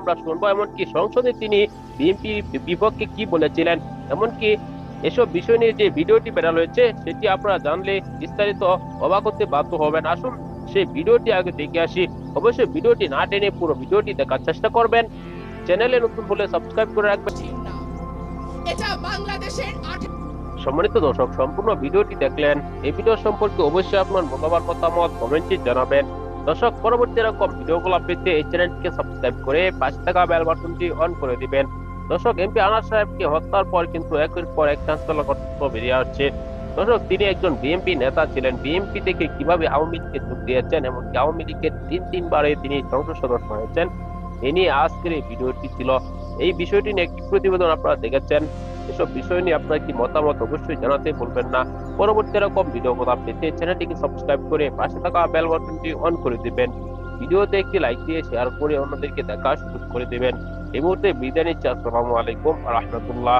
আমরা শুনব এমনকি সংসদে তিনি বিএনপি বিপক্ষে কি বলেছিলেন? এমনকি এসব বিষয় নিয়ে যে ভিডিওটি বেরাল হয়েছে সেটি আপনারা জানলে বিস্তারিত অবাক হতে বাধ্য হবেন। আসুন সেই ভিডিওটি আগে দেখে আসি। অবশ্যই ভিডিওটি না টেনে পুরো ভিডিওটি দেখার চেষ্টা করবেন। চ্যানেলে নতুন হলে সাবস্ক্রাইব করে রাখবেন। ঠিক এটা বাংলাদেশের সম্মানিত দর্শক সম্পূর্ণ ভিডিওটি দেখলেন। এই ভিডিও সম্পর্কে অবশ্যই আপনার মূল্যবান মতামত কমেন্টে জানাবেন। দর্শক, পরবর্তী এরকম ভিডিওগুলো পেতে এই চ্যানেলটিকে সাবস্ক্রাইব করে পাশে থাকা বেল বাটনটি অন করে দিবেন। দর্শক এমপি আনাস সাহেবকে হত্যার পর কিন্তু একের পর এক চাঞ্চল্য কর্তব্য বেরিয়ে আসছে। দর্শক, তিনি একজন বিএনপি নেতা ছিলেন। বিএনপি থেকে কীভাবে আওয়ামী লীগকে যোগ দিয়েছেন, এমনকি আওয়ামী লীগের তিন তিনবারে তিনি সংসদ সদস্য হয়েছেন, এ নিয়ে আজকের এই ভিডিওটি ছিল। এই বিষয়টি নিয়ে একটি প্রতিবেদন আপনারা দেখেছেন। এসব বিষয় নিয়ে আপনার কি মতামত অবশ্যই জানাতে ভুলবেন না। পরবর্তী এরকম ভিডিও কথা পেতে চ্যানেলটিকে সাবস্ক্রাইব করে পাশে থাকা বেল বাটনটি অন করে দিবেন। ভিডিওতে একটি লাইক দিয়ে শেয়ার করে অন্যদেরকে দেখা সুযোগ করে দেবেন। এই মুহূর্তে বিদায় নিচ্ছি। আসসালামু আলাইকুম রহমতুল্লাহ।